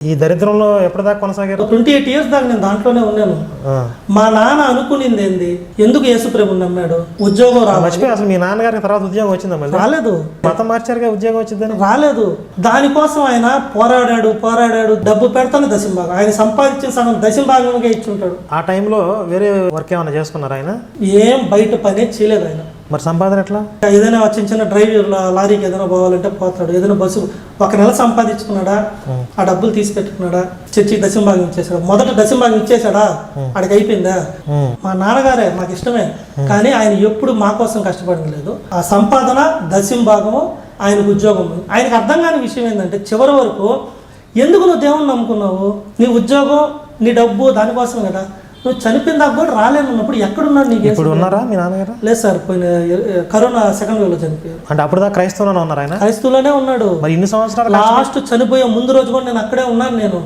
ఈ దరిద్రంలో ఎప్పటిదాకా కొనసాగారు? Twenty eight years దాకా నేను దాంట్లోనే ఉన్నాను. మా నాన్న అనుకునింది ఏంది? ఎందుకు యేసుప్రభు నమ్మాడు? ఉద్యోగం రావాలి మర్చిపోయి అసలు మీ నాన్నగారికి తర్వాత ఉద్యోగం వచ్చిందా మళ్ళీ? రాలేదు. మతం మార్చారుగా ఉద్యోగం వచ్చిందని? రాలేదు. దానికోసం ఆయన పోరాడాడు పోరాడాడు డబ్బు పెడతాను దశంభాగం. ఆయన సంపాదించిన సగం దశంభాగంగా ఇచ్చుంటాడు ఆ టైంలో వేరే వర్క్ ఏమైనా చేసుకున్నారా ఆయన? ఏం బయట పనే చేయలేదు ఆయన. మరి సంపాదన ఎట్లా? ఏదైనా చిన్న చిన్న డ్రైవర్ లారీకి ఏదైనా పోవాలంటే పోతాడు. ఏదైనా బస్సు ఒక నెల సంపాదించుకున్నాడా? ఆ. డబ్బులు తీసి పెట్టుకున్నాడా? చర్చి దశంభాగం ఇచ్చేసాడు మొదట దశంభాగం ఇచ్చేసాడా ఆడికి అయిపోయిందా. మా నాన్నగారే మాకు ఇష్టమే. కానీ ఆయన ఎప్పుడు మా కోసం కష్టపడింది లేదు. ఆ సంపాదన దశంభాగము ఆయనకు ఉద్యోగం. ఆయనకు అర్థం కాని విషయం ఏంటంటే చివరి వరకు ఎందుకు నువ్వు దేవుని నమ్ముకున్నావు? నీ ఉద్యోగం నీ డబ్బు దానికోసం కదా. నువ్వు చనిపోయిన దాకా కూడా రాలేనున్నప్పుడు ఎక్కడున్నాడు నీకు ఇప్పుడు ఉన్నారా మీ నాన్నగారు? లేదు సార్ పోయిన కరోనా సెకండ్ వేవ్లో చనిపోయారు. అంటే అప్పుడు దాకా క్రైస్తవులోనే ఉన్నారు ఆయన? క్రైస్తవులోనే ఉన్నాడు. మరి ఇన్ని సంవత్సరాలు లాస్ట్ చనిపోయే ముందు రోజు కూడా నేను అక్కడే ఉన్నాను నేను.